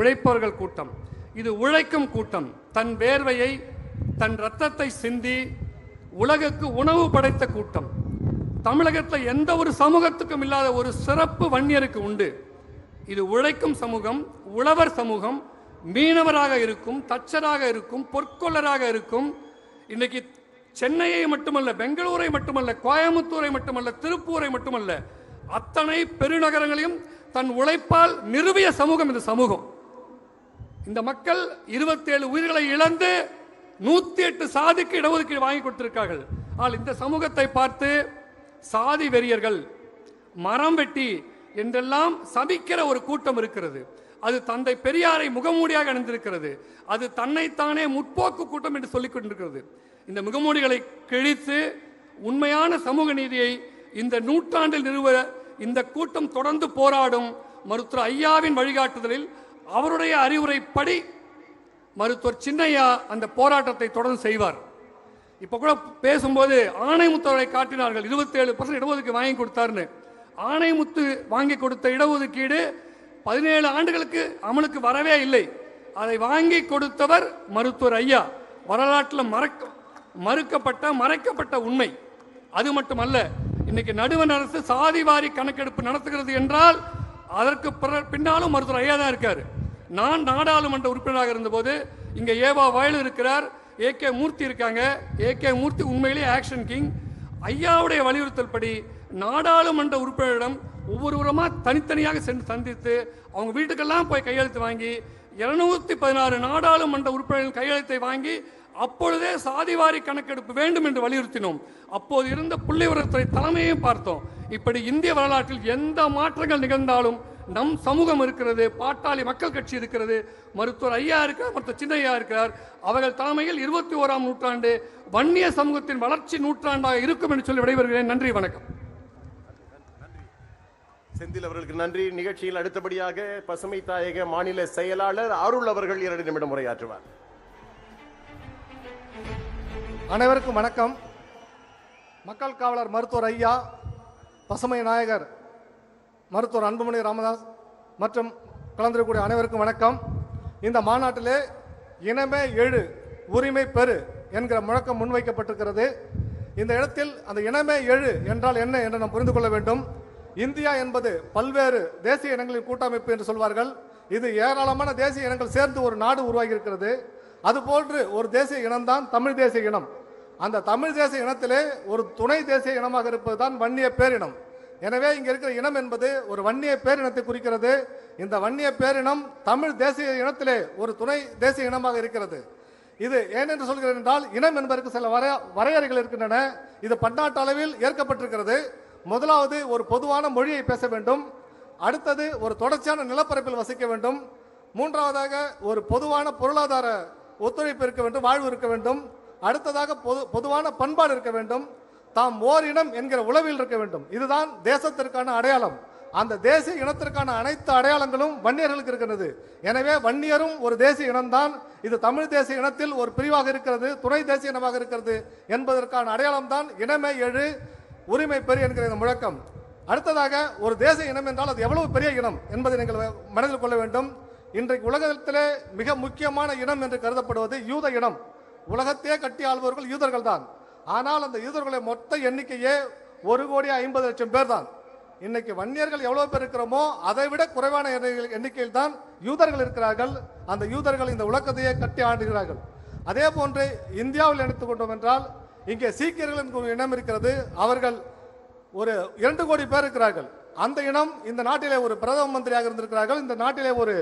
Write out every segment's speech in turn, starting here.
உழைப்பவர்கள் கூட்டம். இது உழைக்கும் கூட்டம். தன் வேர்வையை தன் ரத்தத்தை சிந்தி உலகுக்கு உணவு படைத்த கூட்டம். தமிழகத்தில் எந்த ஒரு சமூகத்துக்கும் இல்லாத ஒரு சிறப்பு வன்னியருக்கு உண்டு. இது உழைக்கும் சமூகம் உழவர் சமூகம் மீனவராக இருக்கும் தச்சராக இருக்கும் பொற்கொள்ளராக இருக்கும். இன்னைக்கு சென்னையை மட்டுமல்ல பெங்களூரை மட்டுமல்ல கோயம்புத்தூரை மட்டுமல்ல திருப்பூரை மட்டுமல்ல அத்தனை பெருநகரங்களையும் தன் உழைப்பால் நிறுவிய சமூகம் இந்த சமூகம். இந்த மக்கள் 27 உயிர்களை இழந்து நூத்தி எட்டு சாதிக்கு இடஒதுக்கீடு வாங்கி கொடுத்திருக்கார்கள். ஆனால் இந்த சமூகத்தை பார்த்து சாதி வெறியர்கள் மரம் வெட்டி என்றெல்லாம் சபிக்கிற ஒரு கூட்டம் இருக்கிறது. அது தந்தை பெரியாரை முகமூடியாக அணிந்திருக்கிறது. அது தன்னைத்தானே முற்போக்கு கூட்டம் என்று சொல்லிக் கொண்டிருக்கிறது. இந்த முகமூடிகளை கிழித்து உண்மையான சமூக நீதியை இந்த நூற்றாண்டில் நிறுவ இந்த கூட்டம் தொடர்ந்து போராடும் மருத்துவர் ஐயாவின் வழிகாட்டுதலில் அவருடைய அறிவுரைப்படி மருத்துவர் சின்னையா அந்த போராட்டத்தை தொடர்ந்து செய்வார். இப்ப கூட பேசும்போது ஆணைமுத்தவரை காட்டினார்கள். 27% பர்சன்ட் இடஒதுக்கு வாங்கி கொடுத்தாருன்னு ஆணைமுத்து வாங்கி கொடுத்த இடஒதுக்கீடு பதினேழு ஆண்டுகளுக்கு அமலுக்கு வரவே இல்லை. அதை வாங்கி கொடுத்தவர் மருத்துவர் ஐயா. வரலாற்றில் மறக்க மறுக்கப்பட்ட மறைக்கப்பட்ட உண்மை. அது மட்டுமல்ல இன்னைக்கு நடுவண் அரசு சாதிவாரி கணக்கெடுப்பு நடத்துகிறது என்றால் அதற்கு பின்னாலும் மருத்துவர் ஐயா தான் இருக்காரு. நான் நாடாளுமன்ற உறுப்பினராக இருந்தபோது இங்கே ஏவா வயலு இருக்கிறார் ஏ கே மூர்த்தி இருக்காங்க. ஏ கே மூர்த்தி உண்மையிலேயே ஆக்ஷன் கிங் ஐயாவுடைய வலியுறுத்தல் படி நாடாளுமன்ற உறுப்பினரிடம் ஒவ்வொருவரமாக தனித்தனியாக சென்று சந்தித்து அவங்க வீட்டுக்கெல்லாம் போய் கையெழுத்து வாங்கி இருநூத்தி பதினாறு நாடாளுமன்ற உறுப்பினர்கள் கையெழுத்தை வாங்கி அப்பொழுதே சாதிவாரி கணக்கெடுப்பு வேண்டும் என்று வலியுறுத்தினோம். அப்போது இருந்த புள்ளிவிவரத்துறை தலைமையையும் பார்த்தோம். இப்படி இந்திய வரலாற்றில் எந்த மாற்றங்கள் நிகழ்ந்தாலும் நம் சமூகம் இருக்கிறது பாட்டாளி மக்கள் கட்சி இருக்கிறது. மருத்துவர் ஐயா இருக்கிறார் மருத்துவர் சின்னையா இருக்கிறார். அவர்கள் தலைமையில் இருபத்தி ஓராம் நூற்றாண்டு வன்னிய சமூகத்தின் வளர்ச்சி நூற்றாண்டாக இருக்கும் என்று சொல்லி விடைபெறுகிறேன். நன்றி வணக்கம். செந்தில் அவர்களுக்கு நன்றி. நிகழ்ச்சியில் அடுத்தபடியாக பசுமை தாயக மாநில செயலாளர் அருள் அவர்கள் இரண்டு நிமிடம் உரையாற்றுவார். அனைவருக்கும் வணக்கம். மக்கள் காவலர் மருத்துவர் ஐயா பசுமை நாயகர் மருத்துவர் அன்புமணி ராமதாஸ் மற்றும் கலந்திருக்கக்கூடிய அனைவருக்கும் வணக்கம். இந்த மாநாட்டிலே இனமே எழு உரிமை பெறு என்கிற முழக்கம் முன்வைக்கப்பட்டிருக்கிறது. இந்த இடத்தில் அந்த இனமே எழு என்றால் என்ன என்று நாம் புரிந்து கொள்ள வேண்டும். இந்தியா என்பது பல்வேறு தேசிய இனங்களின் கூட்டமைப்பு என்று சொல்வார்கள். இது ஏராளமான தேசிய இனங்கள் சேர்ந்து ஒரு நாடு உருவாகி இருக்கிறது அதுபோன்று ஒரு தேசிய இனம்தான் தமிழ் தேசிய இனம். அந்த தமிழ் தேசிய இனத்திலே ஒரு துணை தேசிய இனமாக இருப்பதுதான் வன்னிய பேரினம். எனவே இங்க இருக்கிற இனம் என்பது ஒரு வன்னிய பேரினத்தை குறிக்கிறது. இந்த வன்னிய பேரினம் தமிழ் தேசிய இனத்திலே ஒரு துணை தேசிய இனமாக இருக்கிறது. இது ஏனென்று சொல்கிறேன் என்றால் இனம் என்பதற்கு சில வரைய வரையறைகள் இருக்கின்றன. இது பன்னாட்டு அளவில் ஏற்கப்பட்டிருக்கிறது. முதலாவது ஒரு பொதுவான மொழியை பேச வேண்டும். அடுத்தது ஒரு தொடர்ச்சியான நிலப்பரப்பில் வசிக்க வேண்டும். மூன்றாவதாக ஒரு பொதுவான பொருளாதார ஒத்துழைப்பு இருக்க வேண்டும் வாழ்வு இருக்க வேண்டும். அடுத்ததாக பொது பொதுவான பண்பாடு இருக்க வேண்டும். தாம் ஓர் இனம் என்கிற உளவில் இருக்க வேண்டும். இதுதான் தேசத்திற்கான அடையாளம். அந்த தேசிய இனத்திற்கான அனைத்து அடையாளங்களும் வன்னியர்களுக்கு இருக்கிறது எனவே வன்னியரும் ஒரு தேசிய இனம்தான். இது தமிழ் தேசிய இனத்தில் ஒரு பிரிவாக இருக்கிறது துணை தேசிய இனமாக இருக்கிறது என்பதற்கான அடையாளம் தான் இனமே எழு உரிமை பெரு என்கிற இந்த முழக்கம். அடுத்ததாக ஒரு தேசிய இனம் என்றால் அது எவ்வளவு பெரிய இனம் என்பதை நீங்கள் மனதில் கொள்ள வேண்டும். இன்றைக்கு உலகத்திலே மிக முக்கியமான இனம் என்று கருதப்படுவது யூத இனம். உலகத்தையே கட்டி ஆள்பவர்கள் யூதர்கள் தான் ஆனால் அந்த யூதர்களுடைய மொத்த எண்ணிக்கையே ஒரு கோடி ஐம்பது லட்சம் பேர் தான் இன்னைக்கு வன்னியர்கள் எவ்வளவு பேர் இருக்கிறோமோ அதை விட குறைவான எண்ணிக்கையில் தான் யூதர்கள் இருக்கிறார்கள். அந்த யூதர்கள் இந்த உலகத்தையே கட்டி ஆண்டுகிறார்கள். அதே போன்று இந்தியாவில் எடுத்துக்கொண்டோம் என்றால் இங்கே சீக்கியர்கள் இனம் இருக்கிறது. அவர்கள் ஒரு இரண்டு கோடி பேர் இருக்கிறார்கள். அந்த இனம் இந்த நாட்டிலே ஒரு பிரதம மந்திரியாக இருந்திருக்கிறார்கள். இந்த நாட்டிலே ஒரு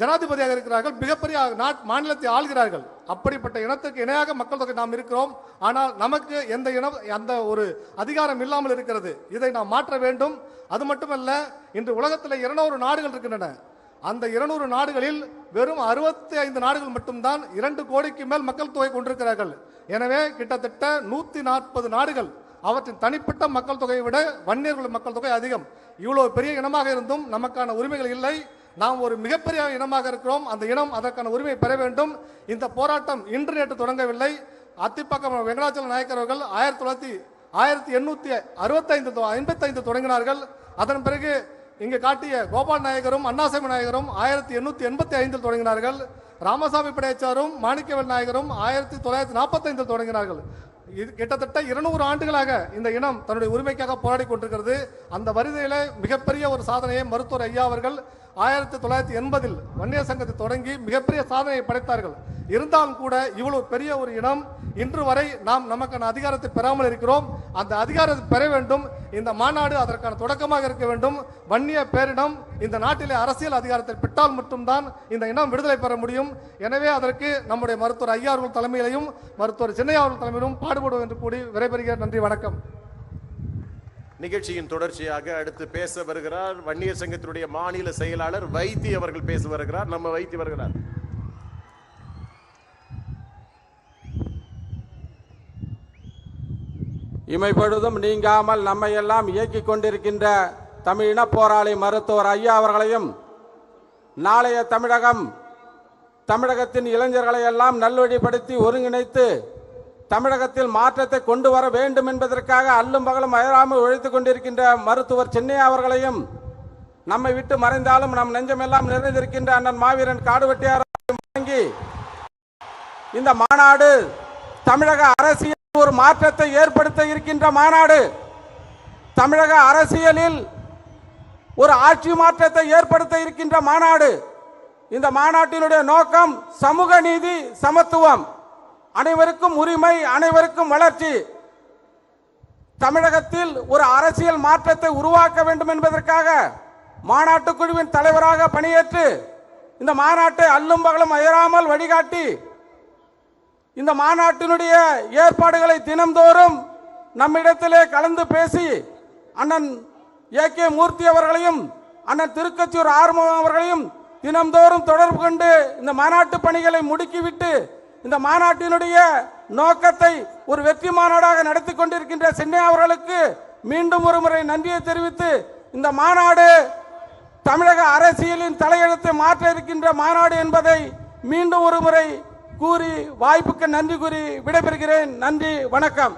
ஜனாதிபதியாக இருக்கிறார்கள் மிகப்பெரிய நாட் மாநிலத்தை ஆள்கிறார்கள். அப்படிப்பட்ட இனத்துக்கு இணையாக மக்கள் தொகை நாம் இருக்கிறோம். ஆனால் நமக்கு எந்த இனம் அந்த ஒரு அதிகாரம் இல்லாமல் இருக்கிறது. இதை நாம் மாற்ற வேண்டும். அது மட்டுமல்ல இன்று உலகத்தில் இருநூறு நாடுகள் இருக்கின்றன. அந்த இருநூறு நாடுகளில் வெறும் அறுபத்தி ஐந்து நாடுகள் மட்டும்தான் இரண்டு கோடிக்கு மேல் மக்கள் தொகை கொண்டிருக்கிறார்கள். எனவே கிட்டத்தட்ட நூற்றி நாற்பது நாடுகள் அவற்றின் தனிப்பட்ட மக்கள் தொகையை விட வன்னியர்கள் மக்கள் தொகை அதிகம். இவ்வளோ பெரிய இனமாக இருந்தும் நமக்கான உரிமைகள் இல்லை. நாம் ஒரு மிகப்பெரிய இனமாக இருக்கிறோம். அந்த இனம் அதற்கான உரிமை பெற வேண்டும். இந்த போராட்டம் இன்று நேற்று தொடங்கவில்லை. அத்திப்பக்கம் வெங்கடாச்சல நாயக்கர் அவர்கள் ஆயிரத்தி தொள்ளாயிரத்தி ஆயிரத்தி எண்ணூத்தி அறுபத்தைந்து ஐம்பத்தைந்து தொடங்கினார்கள். அதன் பிறகு இங்கு காட்டிய கோபால் நாயகரும் அண்ணாசாமி நாயகரும் ஆயிரத்தி எண்ணூற்றி எண்பத்தி ஐந்தில் தொடங்கினார்கள். ராமசாமி படையாச்சாரும் மாணிக்கவேல் நாயகரும் ஆயிரத்தி தொள்ளாயிரத்தி நாற்பத்தைந்தில் தொடங்கினார்கள். இது கிட்டத்தட்ட இருநூறு ஆண்டுகளாக இந்த இனம் தன்னுடைய உரிமைக்காக போராடி கொண்டிருக்கிறது. அந்த வரிசையில் மிகப்பெரிய ஒரு சாதனையை மருத்துவர் ஐயா அவர்கள் ஆயிரத்தி தொள்ளாயிரத்தி எண்பதில் வன்னியர் சங்கத்தை தொடங்கி மிகப்பெரிய சாதனையை படைத்தார்கள். இருந்தாலும் கூட இவ்வளவு பெரிய ஒரு இனம் இன்று வரை நாம் நமக்கான அதிகாரத்தை பெறாமல் இருக்கிறோம். அந்த அதிகாரத்தை பெற வேண்டும். இந்த மாநாடு அதற்கான தொடக்கமாக இருக்க வேண்டும். வன்னிய பேரிடம் இந்த நாட்டிலே அரசியல் அதிகாரத்தை பெற்றால் மட்டும்தான் இந்த இனம் விடுதலை பெற முடியும். எனவே அதற்கு நம்முடைய மருத்துவர் ஐயா அவர்கள் தலைமையிலையும் மருத்துவர் சின்னையா அவர்கள் தலைமையிலும் பாடுபடுவோம் என்று கூடி விரைபெறுகிறேன் நன்றி வணக்கம். நிகழ்ச்சியின் தொடர்ச்சியாக அடுத்து பேச வருகிறார் வன்னியர் சங்கத்தினுடைய மாநில செயலாளர் வைத்தி அவர்கள் பேச வருகிறார். நம்ம வைத்தி வருகிறார். இமைப்பொழுதும் நீங்காமல் நம்மை எல்லாம் இயக்கிக் கொண்டிருக்கின்ற தமிழின போராளி மருத்துவர் ஐயா அவர்களையும் நாளைய தமிழகம் தமிழகத்தின் இளைஞர்களை எல்லாம் நல்வழிப்படுத்தி ஒருங்கிணைத்து தமிழகத்தில் மாற்றத்தை கொண்டு வர வேண்டும் என்பதற்காக அல்லும் பகலும் அயராமல் உழைத்துக் கொண்டிருக்கின்ற மருத்துவர் சென்னை அவர்களையும் நம்மை விட்டு மறைந்தாலும் நம் நெஞ்சமெல்லாம் நிறைந்திருக்கின்ற அண்ணன் மாவீரன் காடுவெட்டியார் வழங்கி இந்த மாநாடு தமிழக அரசியல் ஒரு மாற்றத்தை ஏற்படுத்த இருக்கின்ற மாநாடு. தமிழக அரசியலில் ஒரு ஆட்சி மாற்றத்தை ஏற்படுத்த இருக்கின்ற மாநாடு. இந்த மாநாட்டினுடைய நோக்கம் சமூக நீதி சமத்துவம். அனைவருக்கும் உரிமை அனைவருக்கும் வளர்ச்சி. தமிழகத்தில் ஒரு அரசியல் மாற்றத்தை உருவாக்க வேண்டும் என்பதற்காக மாநாட்டு குழுவின் தலைவராக பணியேற்று இந்த மாநாட்டை அல்லும் பகலும் அயராமல் வழிகாட்டி இந்த மாநாட்டினுடைய ஏற்பாடுகளை தினம்தோறும் நம்மிடத்திலே கலந்து பேசி அண்ணன் ஏ கே மூர்த்தி அவர்களையும் அண்ணன் திருக்கச்சூர் ஆறுமுகம் அவர்களையும் தினம்தோறும் தொடர்பு கொண்டு இந்த மாநாட்டு பணிகளை முடுக்கிவிட்டு இந்த மாநாட்டினுடைய நோக்கத்தை ஒரு வெற்றி மாநாடாக நடத்தி கொண்டிருக்கின்ற சென்னை அவர்களுக்கு மீண்டும் ஒரு முறை நன்றியை தெரிவித்து இந்த மாநாடு தமிழக அரசியலின் தலையெழுத்தை மாற்ற இருக்கின்ற மாநாடு என்பதை மீண்டும் ஒரு முறை கூறி வாய்ப்புக்கு நன்றி கூறி விடைபெறுகிறேன். நன்றி வணக்கம்.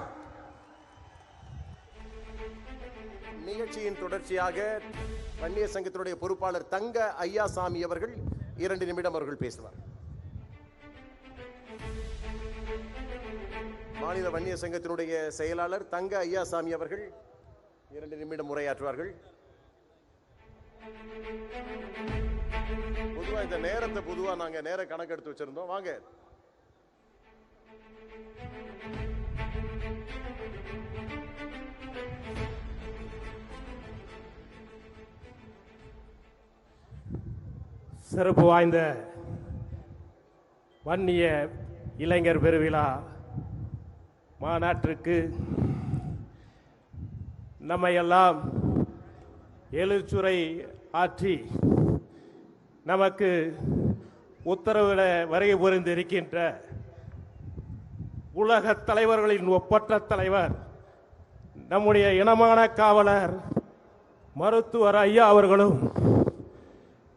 நிகழ்ச்சியின் தொடர்ச்சியாக வன்னிய சங்கத்தினுடைய பொறுப்பாளர் தங்க ஐயாசாமி அவர்கள் இரண்டு நிமிடம் அவர்கள் பேசுவார். மாநில வன்னிய சங்கத்தினுடைய செயலாளர் தங்க ஐயாசாமி அவர்கள் இரண்டு நிமிடம் உரையாற்றுவார்கள். பொதுவா இந்த நேரத்தை பொதுவா நாங்க நேர கணக்கெடுத்து வச்சிருந்தோம். வாங்க. சிறப்பு வாய்ந்த வன்னிய இளைஞர் பெருவிழா மாநாட்டிற்கு நம்மையெல்லாம் எழுச்சுரை ஆற்றி நமக்கு உத்தரவிட வருகை புரிந்திருக்கின்ற உலக தலைவர்களின் ஒப்பற்ற தலைவர் நம்முடைய இனமான காவலர் மருத்துவர் ஐயா அவர்களும்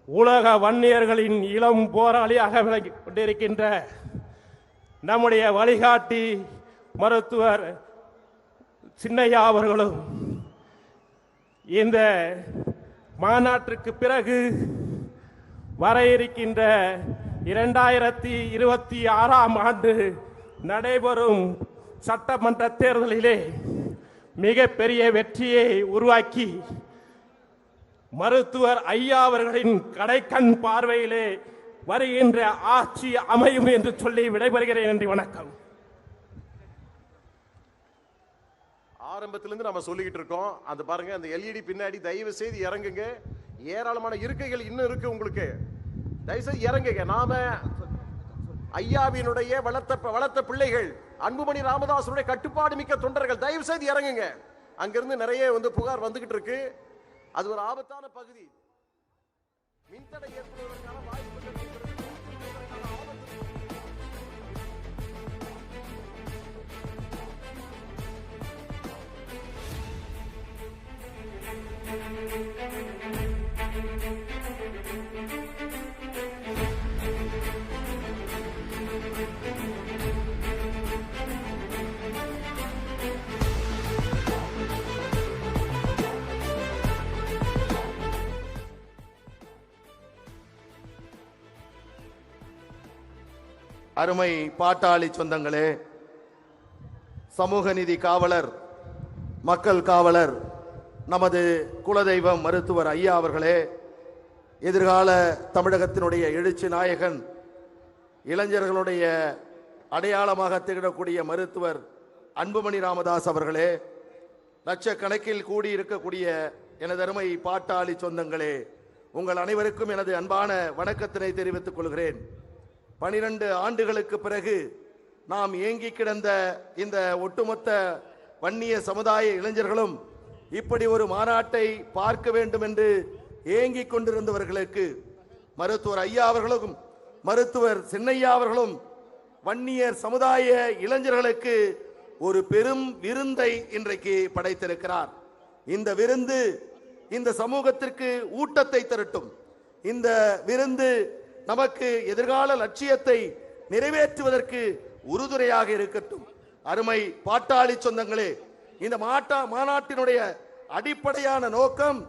உலக வன்னியர்களின் இளம் போராளியாக விளங்கி கொண்டிருக்கின்ற நம்முடைய வழிகாட்டி மருத்துவர் சின்னையா அவர்களும் இந்த மாநாட்டிற்கு பிறகு வர இருக்கின்ற இரண்டாயிரத்தி இருபத்தி ஆறாம் ஆண்டு நடைபெறும் சட்டமன்ற தேர்தலிலே மிகப்பெரிய வெற்றியை உருவாக்கி மருத்துவர் ஐயா அவர்களின் கடைக்கண் பார்வையிலே வருகின்ற ஆட்சி அமையும் என்று சொல்லி விடைபெறுகிறேன் நன்றி வணக்கம். ஆரம்பத்திலிருந்து நம்ம சொல்லிக்கிட்டு இருக்கோம். அது பாருங்க அந்த எல்இடி பின்னாடி தயவு செய்து இறங்குங்க. ஏராளமான இருக்கைகள் இன்னும் இருக்கு உங்களுக்கு. தயவுசெய்து இறங்குங்க. நாம ஐயாவினுடைய வளர்த்த வளர்த்த பிள்ளைகள் அன்புமணி ராமதாசனுடைய கட்டுப்பாடு மிக்க தொண்டர்கள் தயவு செய்து இறங்குங்க. அங்கிருந்து நிறைய வந்து புகார் வந்துகிட்டு இருக்கு. அது ஒரு ஆபத்தான பகுதி. மின்தடை ஏற்படுவதற்கான வாய்ப்பு அருமை பாட்டாளி சொந்தங்களே சமூக நிதி காவலர் மக்கள் காவலர் நமது குலதெய்வம் மருத்துவர் ஐயா அவர்களே எதிர்கால தமிழகத்தினுடைய எழுச்சி நாயகன் இளைஞர்களுடைய அடையாளமாக திகழக்கூடிய மருத்துவர் அன்புமணி ராமதாஸ் அவர்களே லட்சக்கணக்கில் கூடியிருக்கக்கூடிய எனது அருமை பாட்டாளி சொந்தங்களே உங்கள் அனைவருக்கும் எனது அன்பான வணக்கத்தினை தெரிவித்துக் கொள்கிறேன். பனிரெண்டு ஆண்டுகளுக்கு பிறகு நாம் ஏங்கி கிடந்த இந்த ஒட்டுமொத்த வன்னிய சமுதாய இளைஞர்களும் இப்படி ஒரு மாநாட்டை பார்க்க வேண்டும் என்று ஏங்கிக் கொண்டிருந்தவர்களுக்கு மருத்துவர் ஐயா அவர்களும் மருத்துவர் சின்னையா அவர்களும் வன்னியர் சமுதாய இளைஞர்களுக்கு ஒரு பெரும் விருந்தை இன்றைக்கு படைத்திருக்கிறார். இந்த விருந்து இந்த சமூகத்திற்கு ஊட்டத்தை தரட்டும். இந்த விருந்து நமக்கு எதிர்கால லட்சியத்தை நிறைவேற்றுவதற்கு உறுதுணையாக இருக்கட்டும். அருமை பாட்டாளி சொந்தங்களே இந்த மாட்டா மாநாட்டினுடைய அடிப்படையான நோக்கம்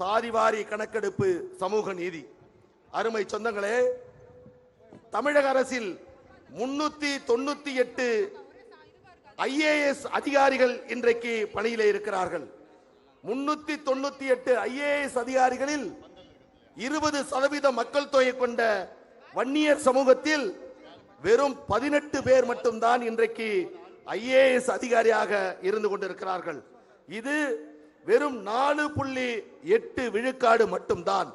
சாதிவாரி கணக்கெடுப்பு சமூக நீதி. அருமை சொந்தங்களே தமிழக அரசில் முன்னூத்தி தொண்ணூத்தி எட்டு ஐஏஎஸ் அதிகாரிகள் இன்றைக்கு பணியிலே இருக்கிறார்கள். முன்னூத்தி தொண்ணூத்தி எட்டு ஐஏஎஸ் அதிகாரிகளில் இருபது சதவீத மக்கள் தொகை கொண்ட வன்னியர் சமூகத்தில் வெறும் பதினெட்டு பேர் மட்டும்தான் இன்றைக்கு ஐஏஎஸ் அதிகாரியாக இருந்து கொண்டிருக்கிறார்கள். இது வெறும் நாலு புள்ளி எட்டு விழுக்காடு மட்டும்தான்.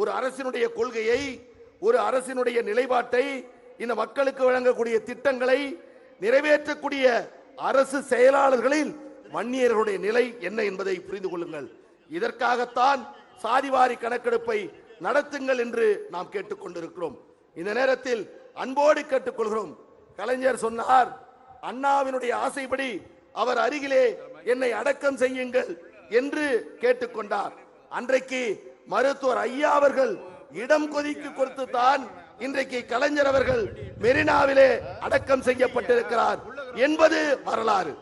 ஒரு அரசினுடைய கொள்கையை ஒரு அரசினுடைய நிலைப்பாட்டை இந்த மக்களுக்கு வழங்கக்கூடிய திட்டங்களை நிறைவேற்றக்கூடிய அரசு செயலாளர்களில் வன்னியர்களுடைய நிலை என்ன என்பதை புரிந்து கொள்ளுங்கள். இதற்காகத்தான் சாதிவாரி கணக்கெடுப்பை நடத்துங்கள் என்று நாம் கேட்டுக்கொண்டிருக்கிறோம். இந்த நேரத்தில் அன்போடு கேட்டுக்கொள்கிறோம். கலைஞர் சொன்னார் அண்ணாவினுடைய ஆசைப்படி அவர் அருகிலே என்னை அடக்கம் செய்யுங்கள் என்று கேட்டுக்கொண்டார். அன்றைக்கு மருத்துவர் ஐயா அவர்கள் இடம் கொதிக்கு கொடுத்து தான் இன்றைக்கு கலைஞர் அவர்கள் மெரினாவிலே அடக்கம் செய்யப்பட்டிருக்கிறார் என்பது வரலாறு.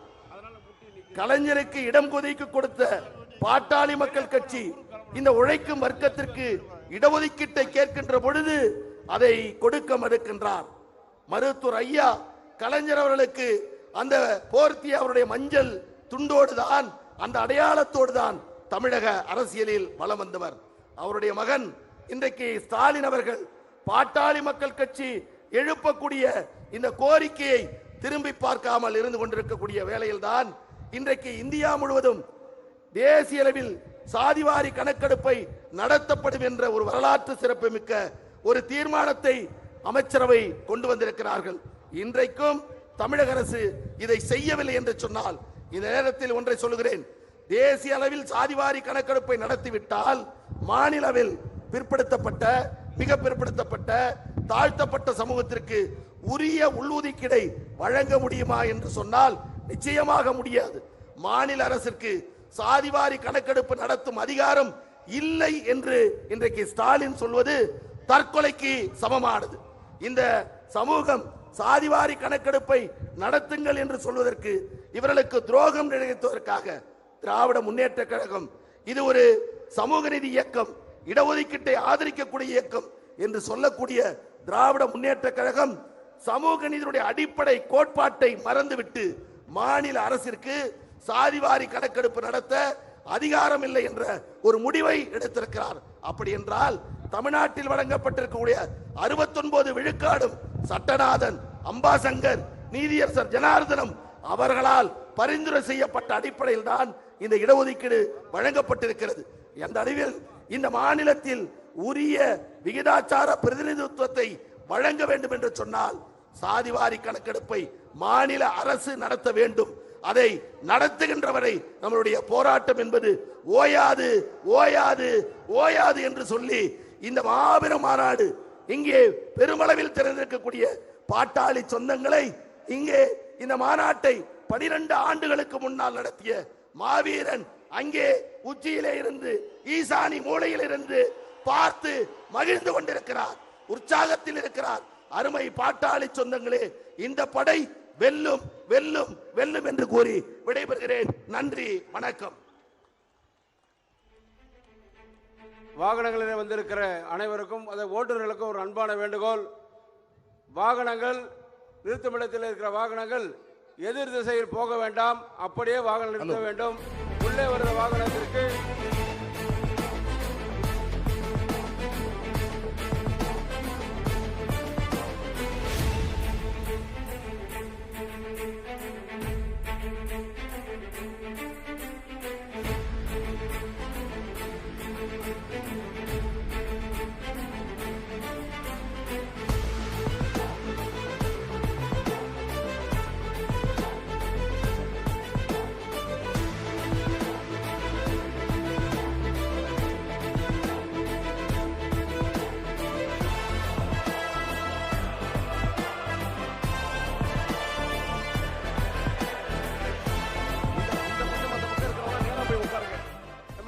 கலைஞருக்கு இடம் கொதிக்கு கொடுத்த பாட்டாளி மக்கள் கட்சி இந்த உழைக்கும் வர்க்கத்திற்கு இடஒதுக்கீட்டை கேட்கின்ற பொழுது அதை கொடுக்க மறுக்கின்றார். மருத்துவர் ஐயா கலைஞர் அவர்களுக்கு அந்த போர்த்தி அவருடைய மஞ்சள் துண்டோடு தான் அந்த அடையாளத்தோடு தான் தமிழக அரசியலில் வலம் வந்தவர். அவருடைய மகன் இன்றைக்கு ஸ்டாலின் அவர்கள் பாட்டாளி மக்கள் கட்சி எழுப்பக்கூடிய இந்த கோரிக்கையை திரும்பி பார்க்காமல் இருந்து கொண்டிருக்கக்கூடிய வேளையில்தான் இன்றைக்கு இந்தியா முழுவதும் தேசிய அளவில் சாதிவாரி கணக்கெடுப்பை நடத்தப்படும் என்ற ஒரு வரலாற்று சிறப்புமிக்க ஒரு தீர்மானத்தை அமைச்சரவை கொண்டு வந்திருக்கிறார்கள். இன்றைக்கும் தமிழக அரசு இதை செய்யவில்லை என்று சொன்னால் இந்த நேரத்தில் ஒன்றை சொல்லுகிறேன். தேசிய அளவில் சாதிவாரி கணக்கெடுப்பை நடத்திவிட்டால் மாநிலவில் பிற்படுத்தப்பட்ட மிக பிற்படுத்தப்பட்ட தாழ்த்தப்பட்ட சமூகத்திற்கு உரிய உள்ளுதீக்கீடை வழங்க முடியுமா என்று சொன்னால் நிச்சயமாக முடியாது. மாநில அரசிற்கு சாதிவாரி கணக்கெடுப்பு நடத்தும் அதிகாரம் இல்லை என்று இன்றைக்கு ஸ்டாலின் சொல்வது தற்கொலைக்கு சமமானது. இந்த சமூகம் சாதிவாரி கணக்கெடுப்பை நடத்துங்கள் என்று சொல்வதற்கு இவர்களுக்கு துரோகம் நினைத்ததற்காக திராவிட முன்னேற்ற கழகம் இது ஒரு சமூக நீதி இயக்கம் இடஒதுக்கீட்டை ஆதரிக்கக்கூடிய இயக்கம் என்று சொல்லக்கூடிய திராவிட முன்னேற்ற கழகம் சமூக நீதியுடைய அடிப்படை கோட்பாட்டை மறந்துவிட்டு மாநில அரசிற்கு சாதிவாரி கணக்கெடுப்பு நடத்த அதிகாரம் இல்லை என்ற ஒரு முடிவை எடுத்திருக்கிறார். அப்படி என்றால் தமிழ்நாட்டில் வழங்கப்பட்டிருக்கக்கூடிய அறுபத்தொன்பது விழுக்காடும் சட்டநாதன் அம்பாசங்கர் நீதியரசர் ஜனார்தனம் அவர்களால் பரிந்துரை செய்யப்பட்ட அடிப்படையில் தான் இந்த இடஒதுக்கீடு வழங்கப்பட்டிருக்கிறது. எந்த அறிவில் இந்த மாநிலத்தில் உரிய விகிதாச்சார பிரதிநிதித்துவத்தை வழங்க வேண்டும் என்று சொன்னால் சாதிவாரி கணக்கெடுப்பை மாநில அரசு நடத்த வேண்டும். அதை நடத்துகின்றவரை நம்மளுடைய போராட்டம் என்பது ஓயாது ஓயாது ஓயாது என்று சொல்லி இந்த மாபெரும் மாநாடு இங்கே பெருமளவில் திறந்திருக்கக்கூடிய பாட்டாளி சொந்தங்களை இங்கே இந்த மாநாட்டை பனிரெண்டு ஆண்டுகளுக்கு முன்னால் நடத்திய மாவீரன் அங்கே உச்சியிலே இருந்து ஈசானி மூலையில் இருந்து பார்த்து மகிழ்ந்து கொண்டிருக்கிறார் உற்சாகத்தில் இருக்கிறார். அருமை பாட்டாளி சொந்தங்களே இந்த படை வெல்லும் வெல்லும் வெல்லும் என்று கூறி விடைபெறுகிறேன். நன்றி வணக்கம். வாகனங்களில் வந்திருக்கிற அனைவருக்கும் அதை ஓட்டுநர்களுக்கும் ஒரு அன்பான வேண்டுகோள். வாகனங்கள் நிறுத்துமிடத்தில் இருக்கிற வாகனங்கள் எதிர் திசையில் போக வேண்டாம். அப்படியே வாகனம் நிறுத்த வேண்டும். உள்ளே வருகிற வாகனத்திற்கு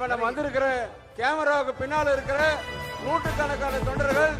இப்ப நம்ம வந்திருக்கிற கேமராவுக்கு பின்னால் இருக்கிற நூற்றுக்கணக்கான தொண்டர்கள்